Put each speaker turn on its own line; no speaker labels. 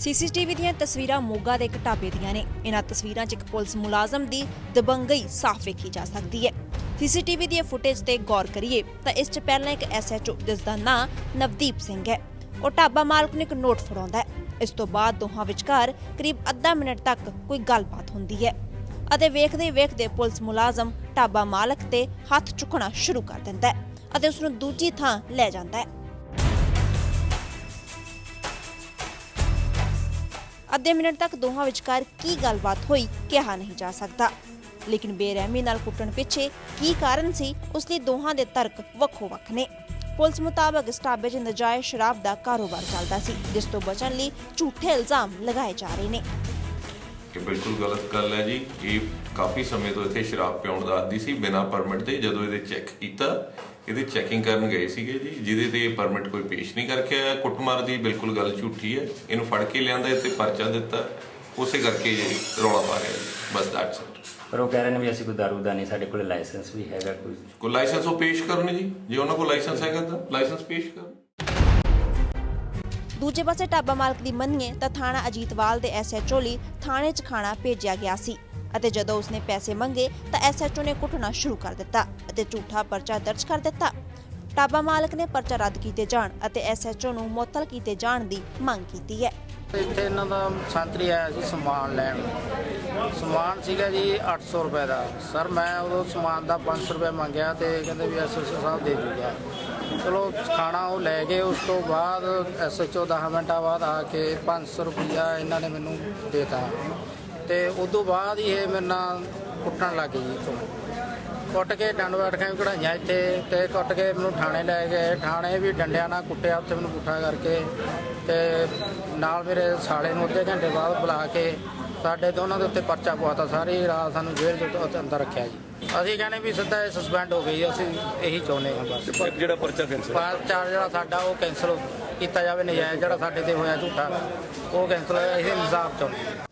CCTV ਦੀਆਂ ਤਸਵੀਰਾਂ ਮੋਗਾ ਦੇ ਇੱਕ ਢਾਬੇ ਦੀਆਂ ਨੇ। ਇਹਨਾਂ ਤਸਵੀਰਾਂ 'ਚ ਇੱਕ ਪੁਲਿਸ ਮੁਲਾਜ਼ਮ ਦੀ ਦਬੰਗਈ ਸਾਫ਼ ਵੇਖੀ ਜਾ ਸਕਦੀ ਹੈ। ਸੀਸੀਟੀਵੀ ਦੀ ਫੁਟੇਜ ਤੇ ਗੌਰ ਕਰੀਏ ਤਾਂ ਇਸ 'ਚ ਪਹਿਲਾਂ ਇੱਕ ਐਸਐਚਓ ਜਿਸ ਦਾ ਨਾਂ ਨਵਦੀਪ ਸਿੰਘ ਹੈ। ਉਹ ਢਾਬਾ ਮਾਲਕ ਨੂੰ ਇੱਕ ਨੋਟ ਫੜਾਉਂਦਾ ਹੈ। ਇਸ ਤੋਂ ਬਾਅਦ ਦੋਹਾਂ ਵਿਚਕਾਰ ਕਰੀਬ ਅੱਧਾ ਮਿੰਟ ਤੱਕ ਕੋਈ ਗੱਲਬਾਤ ਹੁੰਦੀ ਹੈ। ਅਤੇ ਵੇਖਦੇ ਵੇਖਦੇ ਪੁਲਿਸ ਮੁਲਾਜ਼ਮ ਢਾਬਾ ਮਾਲਕ ਤੇ ਹੱਥ ਚੁੱਕਣਾ ਸ਼ੁਰੂ ਕਰ ਦਿੰਦਾ ਹੈ ਅਤੇ ਉਸ ਨੂੰ ਦੂਜੀ ਥਾਂ ਲੈ ਜਾਂਦਾ ਹੈ। ਅੱਧੇ ਮਿੰਟ ਤੱਕ ਦੋਹਾਂ ਵਿਚਕਾਰ ਕੀ ਗੱਲਬਾਤ ਹੋਈ ਕਿਹਾ ਨਹੀਂ ਜਾ ਸਕਦਾ। ਲੇਕਿਨ ਬੇਰਹਿਮੀ ਨਾਲ ਕੁੱਟਣ ਪਿੱਛੇ ਕੀ ਕਾਰਨ ਸੀ, ਉਸ ਲਈ ਦੋਹਾਂ ਦੇ ਤਰਕ ਵੱਖੋ ਵੱਖ ਨੇ। ਪੁਲਿਸ ਮੁਤਾਬਕ ਇਸ ਢਾਬੇ 'ਚ ਨਜਾਇਜ਼ ਸ਼ਰਾਬ ਦਾ ਕਾਰੋਬਾਰ ਚੱਲਦਾ ਸੀ, ਜਿਸ ਤੋਂ ਬਚਣ ਲਈ ਝੂਠੇ ਇਲਜ਼ਾਮ ਲਗਾਏ ਜਾ ਰਹੇ ਨੇ।
ਕਿ ਬਿਲਕੁਲ ਗਲਤ ਗੱਲ ਹੈ ਜੀ। ਇਹ ਕਾਫੀ ਸਮੇਂ ਤੋਂ ਇੱਥੇ ਸ਼ਰਾਬ ਪਿਉਣ ਦਾ ਆਦੀ ਸੀ ਬਿਨਾਂ ਪਰਮਿਟ ਦੇ। ਜਦੋਂ ਇਹਦੇ ਚੈੱਕ ਕੀਤਾ ਇਹਦੀ ਚੈਕਿੰਗ ਕਰਨ ਗਏ ਸੀਗੇ ਜੀ। ਜਿਹਦੇ ਤੇ ਇਹ ਪਰਮਿਟ ਕੋਈ ਪੇਸ਼ ਨਹੀਂ ਕਰਕੇ ਆਇਆ। ਕੁੱਟਮਾਰ ਦੀ ਬਿਲਕੁਲ ਗੱਲ ਝੂਠੀ ਹੈ। ਇਹਨੂੰ ਫੜ ਕੇ ਲਿਆਂਦਾ ਇੱਥੇ ਪਰਚਾ ਦਿੱਤਾ। ਉਸੇ ਕਰਕੇ ਇਹ ਰੌਲਾ ਪਾ ਰਿਹਾ ਜੀ। ਬਸ ਦੈਟਸ ਇਟ
ਪਰ ਉਹ ਕਹਿ ਰਹੇ ਨੇ ਵੀ ਅਸੀਂ ਕੋਈ ਦਾਰੂ ਦਾ ਨਹੀਂ ਸਾਡੇ ਕੋਲ ਲਾਇਸੈਂਸ ਵੀ ਹੈਗਾ ਕੋਈ
ਕੋਈ ਲਾਇਸੈਂਸ ਉਹ ਪੇਸ਼ ਕਰਨ ਜੀ। ਜੇ ਉਹਨਾਂ ਕੋਲ ਲਾਇਸੈਂਸ ਹੈਗਾ ਤਾਂ ਲਾਇਸੈਂਸ ਪੇਸ਼ ਕਰਨ।
ਦੂਜੇ ਪਾਸੇ ਢਾਬਾ ਮਾਲਕ ਦੀ ਮੰਨੀਏ ਤਾਂ ਥਾਣਾ ਅਜੀਤਵਾਲ ਦੇ ਐਸਐਚਓ ਲਈ ਥਾਣੇ 'ਚ ਖਾਣਾ ਭੇਜਿਆ ਗਿਆ ਸੀ ਅਤੇ ਜਦੋਂ ਉਸਨੇ ਪੈਸੇ ਮੰਗੇ ਤਾਂ ਐਸਐਚਓ ਨੇ ਕੁੱਟਣਾ ਸ਼ੁਰੂ ਕਰ ਦਿੱਤਾ ਅਤੇ ਝੂਠਾ ਪਰਚਾ ਦਰਜ ਕਰ ਦਿੱਤਾ। ਢਾਬਾ ਮਾਲਕ ਨੇ ਪਰਚਾ ਰੱਦ ਕੀਤੇ ਜਾਣ ਅਤੇ ਐਸਐਚਓ ਨੂੰ ਮੁਅੱਤਲ ਕੀਤੇ ਜਾਣ ਦੀ ਮੰਗ ਕੀਤੀ ਹੈ।
ਇੱਥੇ ਇਹਨਾਂ ਦਾ ਸੰਤਰੀ ਆਇਆ ਸੀ ਸਮਾਨ ਲੈਣ। ਸਮਾਨ ਸੀਗਾ ਜੀ 800 ਰੁਪਏ ਦਾ। ਸਰ, ਮੈਂ ਉਦੋਂ ਸਮਾਨ ਦਾ 500 ਰੁਪਏ ਮੰਗਿਆ ਤੇ ਕਹਿੰਦੇ ਵੀ ਐਸਐਸਓ ਸਾਹਿਬ ਦੇ ਦੂਗਾ ਚਲੋ, ਖਾਣਾ ਉਹ ਲੈ ਗਏ, ਉਸ ਤੋਂ ਬਾਅਦ ਐਸਐਚਓ 10 ਮਿੰਟਾਂ ਬਾਅਦ ਆ ਕੇ 500 ਰੁਪਈਆ ਇਹਨਾਂ ਨੇ ਮੈਨੂੰ ਦੇਤਾ। ਤੇ ਉਸ ਤੋਂ ਬਾਅਦ ਹੀ ਇਹ ਮੇਰੇ ਨਾਲ ਕੁੱਟਣ ਲੱਗ ਗਈ ਜੀ ਕੁੱਟ ਕੇ ਡੰਡ ਬੈਠਕਾਂ ਵੀ ਕਢਾਈਆਂ ਇੱਥੇ ਤੇ ਕੁੱਟ ਕੇ ਮੈਨੂੰ ਥਾਣੇ ਲੈ ਗਏ। ਥਾਣੇ ਵੀ ਡੰਡਿਆਂ ਨਾਲ ਕੁੱਟਿਆ ਉੱਥੇ ਮੈਨੂੰ ਪੁੱਠਾ ਕਰਕੇ ਤੇ ਨਾਲ ਮੇਰੇ ਸਾਲੇ ਨੂੰ ਅੱਧੇ ਘੰਟੇ ਬਾਅਦ ਬੁਲਾ ਕੇ ਸਾਡੇ ਦੋਨਾਂ ਦੇ ਉੱਤੇ ਪਰਚਾ ਪਵਾਤਾ। ਸਾਰੀ ਰਾਤ ਸਾਨੂੰ ਜੇਲ੍ਹ ਦੇ ਉੱਤੇ ਅੰਦਰ ਰੱਖਿਆ ਜੀ। ਅਸੀਂ ਕਹਿੰਦੇ ਵੀ ਸਿੱਧਾ ਇਹ ਸਸਪੈਂਡ ਹੋ ਗਈ ਅਸੀਂ ਇਹੀ ਚਾਹੁੰਦੇ ਹਾਂ ਬਸ।
ਜਿਹੜਾ ਪਰਚਾ ਕੈਂਸਲ
ਪਰਚਾ ਜਿਹੜਾ ਸਾਡਾ ਉਹ ਕੈਂਸਲ ਕੀਤਾ ਜਾਵੇ ਨਜਾਇਜ਼ ਜਿਹੜਾ ਸਾਡੇ ਤੇ ਹੋਇਆ ਝੂਠਾ ਉਹ ਕੈਂਸਲ ਅਸੀਂ ਇਨਸਾਫ ਚਾਹੁੰਦੇ